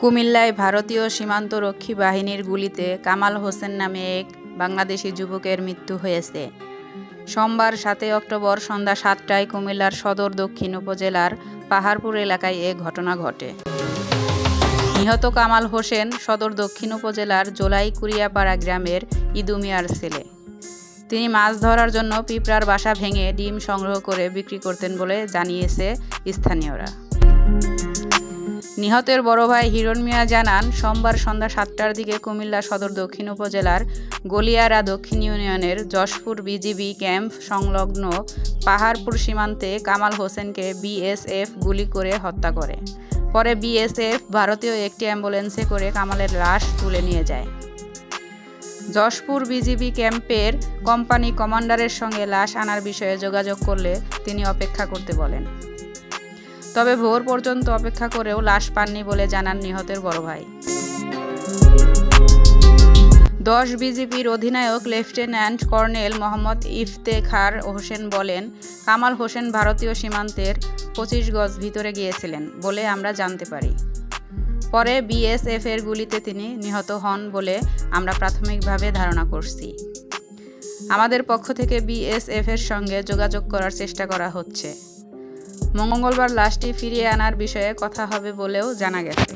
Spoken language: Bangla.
কুমিল্লায় ভারতীয় সীমান্তরক্ষী বাহিনীর গুলিতে কামাল হোসেন নামে এক বাংলাদেশি যুবকের মৃত্যু হয়েছে। সোমবার সাতই অক্টোবর সন্ধ্যা সাতটায় কুমিল্লার সদর দক্ষিণ উপজেলার পাহাড়পুর এলাকায় এ ঘটনা ঘটে। নিহত কামাল হোসেন সদর দক্ষিণ উপজেলার জোলাই কুরিয়াপাড়া গ্রামের ইদু মিয়ার ছেলে। তিনি মাছ ধরার জন্য পিঁপড়ার বাসা ভেঙে ডিম সংগ্রহ করে বিক্রি করতেন বলে জানিয়েছে স্থানীয়রা। নিহতের বড় ভাই হিরণ মিয়া জানান, সোমবার সন্ধ্যা সাতটার দিকে কুমিল্লা সদর দক্ষিণ উপজেলার গলিয়ারা দক্ষিণ ইউনিয়নের যশপুর বিজিবি ক্যাম্প সংলগ্ন পাহাড়পুর সীমান্তে কামাল হোসেনকে বিএসএফ গুলি করে হত্যা করে। পরে বিএসএফ ভারতীয় একটি অ্যাম্বুলেন্সে করে কামালের লাশ তুলে নিয়ে যায়। যশপুর বিজিবি ক্যাম্পের কোম্পানি কমান্ডারের সঙ্গে লাশ আনার বিষয়ে যোগাযোগ করলে তিনি অপেক্ষা করতে বলেন। তবে ভোর পর্যন্ত অপেক্ষা করেও লাশ পাননি বলে জানান নিহতের বড় ভাই। দশ বিজিপির অধিনায়ক লেফটেন্যান্ট কর্নেল মোহাম্মদ ইফতেখার হোসেন বলেন, কামাল হোসেন ভারতীয় সীমান্তের পঁচিশ গজ ভিতরে গিয়েছিলেন বলে আমরা জানতে পারি। পরে বিএসএফ এর গুলিতে তিনি নিহত হন বলে আমরা প্রাথমিকভাবে ধারণা করছি। আমাদের পক্ষ থেকে বিএসএফ এর সঙ্গে যোগাযোগ করার চেষ্টা করা হচ্ছে। মঙ্গলবার লাশটি ফিরিয়ে আনার বিষয়ে কথা হবে বলেও জানা গেছে।